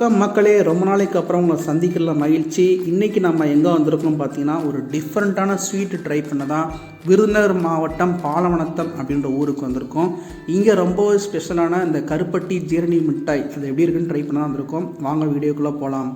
வணக்கம் மக்களே. ரொம்ப நாளைக்கு அப்புறம் உங்களை சந்திக்கல மகிழ்ச்சி. இன்றைக்கி நம்ம எங்கே வந்திருக்கோம் பார்த்தீங்கன்னா ஒரு டிஃப்ரெண்ட்டான ஸ்வீட்டு ட்ரை பண்ண தான் விருதுநகர் மாவட்டம் பாலவனத்தம் அப்படின்ற ஊருக்கு வந்திருக்கோம். இங்கே ரொம்ப ஸ்பெஷலான இந்த கருப்பட்டி ஜீரணி மிட்டாய் அது எப்படி இருக்குன்னு ட்ரை பண்ண தான் வந்திருக்கோம். வாங்க வீடியோக்குள்ளே போகலாம்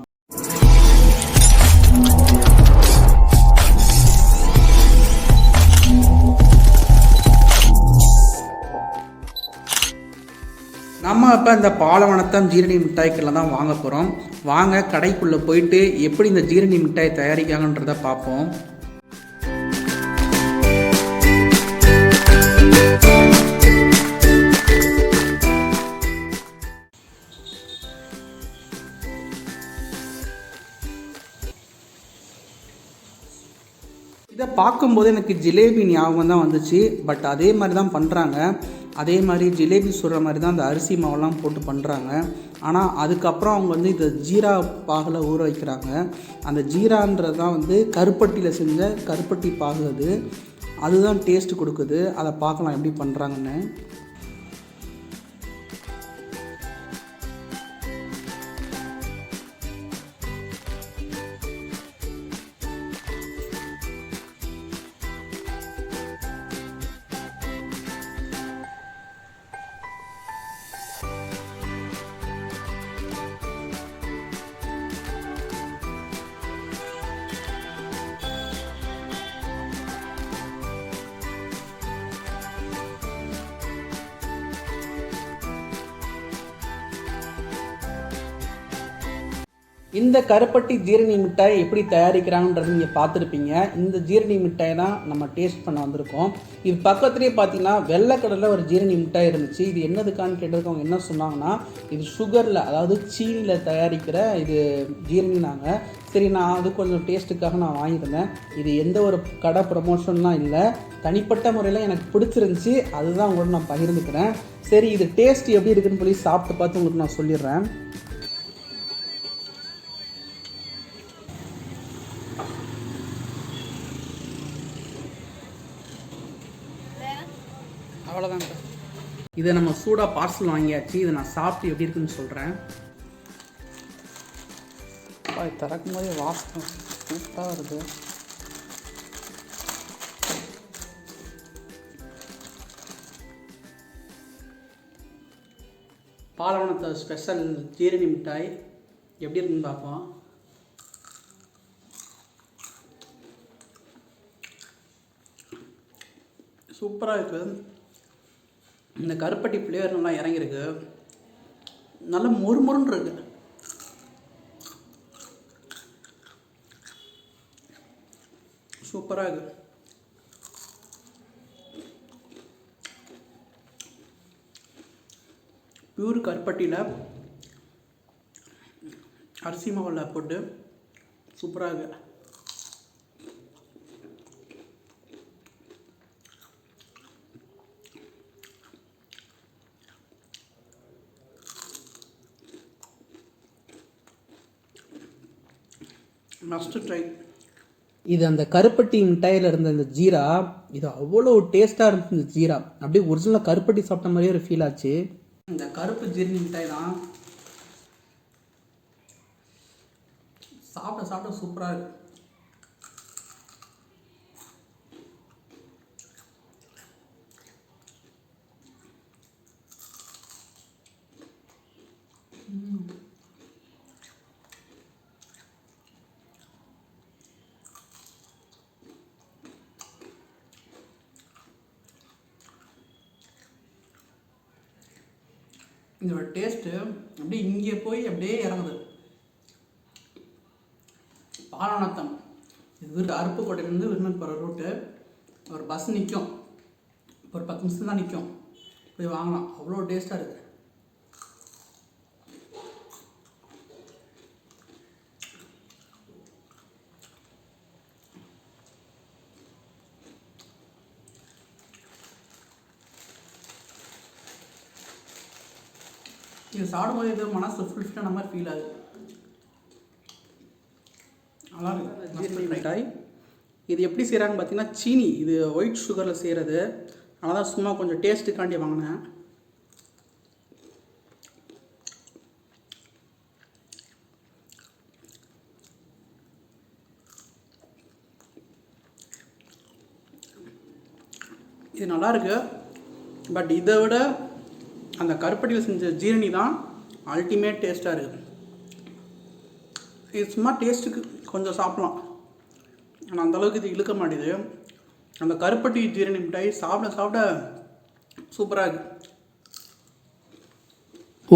நம்ம இப்போ இந்த பாலவனத்தம் ஜீரணி மிட்டாய்க்கெல்லாம் தான் வாங்க போகிறோம் வாங்க கடைக்குள்ளே போயிட்டு எப்படி இந்த ஜீரணி மிட்டாய் தயாரிக்காங்கன்றதை பார்ப்போம். பார்க்கும்போது எனக்கு ஜிலேபி ஞாபகம் தான் வந்துச்சு. பட் அதே மாதிரி தான் பண்ணுறாங்க அதே மாதிரி ஜிலேபி சுடுற மாதிரி தான் அந்த அரிசி மாவெல்லாம் போட்டு பண்ணுறாங்க ஆனால் அதுக்கப்புறம் அவங்க வந்து இதை ஜீரா பாகில் ஊற வைக்கிறாங்க. அந்த ஜீரான்றது தான் வந்து கருப்பட்டியில் செஞ்ச கருப்பட்டி பாகு அது. அதுதான் டேஸ்ட் கொடுக்குது. அதை பார்க்கலாம் எப்படி பண்ணுறாங்கன்னு இந்த கருப்பட்டி ஜீரணி மிட்டாய் எப்படி தயாரிக்கிறாங்கன்றது நீங்கள் பார்த்துருப்பீங்க. இந்த ஜீரணி மிட்டாய் தான் நம்ம டேஸ்ட் பண்ண வந்திருக்கோம். இது பக்கத்துலேயே பார்த்தீங்கன்னா வெள்ளைக்கடலில் ஒரு ஜீரணி மிட்டாய் இருந்துச்சு. இது என்னதுக்கான்னு கேட்டதுக்கு அவங்க என்ன சொன்னாங்கன்னா இது சுகரில் அதாவது சீனியில் தயாரிக்கிற இது ஜீரணினாங்க. சரி நான் அது கொஞ்சம் டேஸ்ட்டுக்காக நான் வாங்கியிருந்தேன். இது எந்த ஒரு கடை ப்ரமோஷன்லாம் இல்லை. தனிப்பட்ட முறையில் எனக்கு பிடிச்சிருந்துச்சி. அதுதான் உங்களோட நான் பகிர்ந்துக்கிறேன். சரி இது டேஸ்ட் எப்படி இருக்குன்னு சொல்லி சாப்பிட்டு பார்த்து உங்களுக்கு நான் சொல்லிடுறேன். அவ்வளோதாங்க இதை நம்ம சூடாக பார்சல் வாங்கியாச்சு. இதை நான் சாப்பிட்டு எப்படி இருக்குன்னு சொல்கிறேன் திறக்கும் போதே வாசம் சூப்பராக வருது. பாலவனத்தை ஸ்பெஷல் ஜீரணி மிட்டாய். எப்படி இருக்குன்னு பார்ப்போம். சூப்பராக இருக்குது இந்த கருப்பட்டி ஃப்ளேவர் நல்லா இறங்கியிருக்கு. நல்லா மொறுமொறுன்னு இருக்கு. சூப்பராக இருக்குது பியூர் கருப்பட்டியில் அரிசி மாவில் போட்டு சூப்பராக இருக்குது மஸ்ட் ட்ரை இது அந்த கருப்பட்டி மிட்டாயில் இருந்த இந்த ஜீரா இது அவ்வளோ டேஸ்ட்டாக இருந்துச்சு இந்த ஜீரா. அப்படியே ஒரிஜினலாக கருப்பட்டி சாப்பிட்ட மாதிரியே ஒரு ஃபீல் ஆச்சு. இந்த கருப்பு ஜீரணி மிட்டாய் தான் சாப்பிட சாப்பிட சூப்பராக இருக்கு. இதோட டேஸ்ட்டு அப்படியே இங்கே போய் அப்படியே இறங்குது. பாலநத்தம் இது வீட்டு அருப்புக்கோட்டையிலேருந்து விருந்தன் போகிற ரூட்டு ஒரு பஸ் நிற்கும் ஒரு பத்து நிமிஷம் தான் நிற்கும் போய் வாங்கலாம். அவ்வளோ டேஸ்ட்டாக இருக்குது இது சாப்பிடும்போது எதுவும் மனசு ஃபுல்ஃபில்லான மாதிரி ஃபீல் ஆகுது. நல்லா இருக்கு. மிட்டாய் இது எப்படி செய்கிறாங்கன்னு பார்த்தீங்கன்னா சீனி. இது ஒயிட் சுகரில் செய்கிறது அதனால் தான் சும்மா கொஞ்சம் டேஸ்ட்டுக்காண்டி வாங்கினேன். இது நல்லாயிருக்கு பட் இதை விட அந்த கருப்பட்டியில் செஞ்ச ஜீரணி தான் அல்டிமேட் டேஸ்ட்டாக இருக்குது. இது சும்மா டேஸ்ட்டுக்கு கொஞ்சம் சாப்பிட்லாம். ஆனால் அந்தளவுக்கு இது இழுக்க மாட்டேது அந்த கருப்பட்டி ஜீரணி மிட்டாய் சாப்பிட சாப்பிட சூப்பராக இருக்குது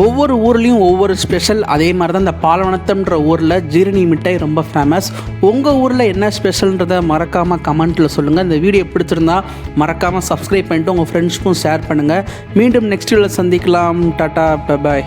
ஒவ்வொரு ஊர்லேயும் ஒவ்வொரு ஸ்பெஷல் அதே மாதிரி தான் இந்த பாலவனத்தம்ன்ற ஊரில் ஜீரணி மிட்டாய் ரொம்ப ஃபேமஸ் உங்கள் ஊரில் என்ன ஸ்பெஷல்ன்றதை மறக்காமல் கமெண்ட்டில் சொல்லுங்கள் இந்த வீடியோ பிடிச்சிருந்தா மறக்காமல் சப்ஸ்கிரைப் பண்ணிட்டு உங்கள் ஃப்ரெண்ட்ஸ்க்கும் ஷேர் பண்ணுங்கள் மீண்டும் நெக்ஸ்ட் வீடியோவில் சந்திக்கலாம். டாட்டா பாய்